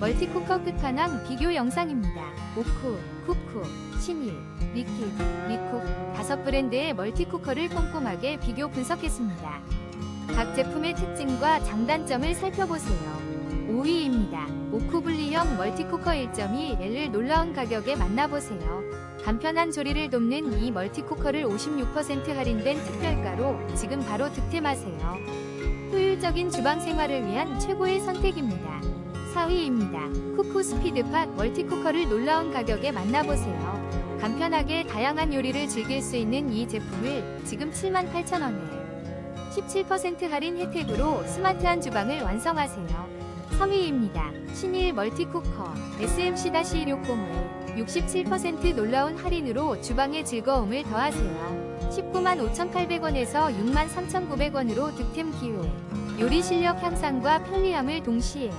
멀티쿠커 끝판왕 비교 영상입니다. 오쿠, 쿠쿠, 신일, 리킷, 리쿡 다섯 브랜드의 멀티쿠커를 꼼꼼하게 비교 분석했습니다. 각 제품의 특징과 장단점을 살펴보세요. 5위입니다. 오쿠블리형 멀티쿠커 1.2L을 놀라운 가격에 만나보세요. 간편한 조리를 돕는 이 멀티쿠커를 56% 할인된 특별가로 지금 바로 득템하세요. 효율적인 주방 생활을 위한 최고의 선택입니다. 4위입니다. 쿠쿠 스피드팟 멀티쿠커를 놀라운 가격에 만나보세요. 간편하게 다양한 요리를 즐길 수 있는 이 제품을 지금 78,000원에 17% 할인 혜택으로 스마트한 주방을 완성하세요. 3위입니다. 신일 멀티쿠커 SMC-160을 67% 놀라운 할인으로 주방의 즐거움을 더하세요. 19만 5,800원에서 6만 3,900원으로 득템 기회. 요리 실력 향상과 편리함을 동시에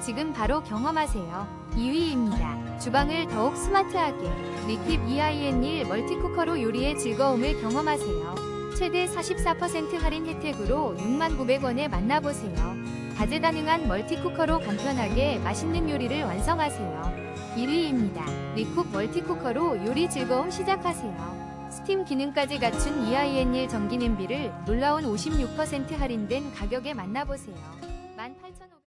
지금 바로 경험하세요. 2위입니다. 주방을 더욱 스마트하게 리킵 EIN1 멀티쿠커로 요리의 즐거움을 경험하세요. 최대 44% 할인 혜택으로 6만 900원에 만나보세요. 다재다능한 멀티쿠커로 간편하게 맛있는 요리를 완성하세요. 1위입니다. 리쿡 멀티쿠커로 요리 즐거움 시작하세요. 스팀 기능까지 갖춘 EIN1 전기 냄비를 놀라운 56% 할인된 가격에 만나보세요. 18,500원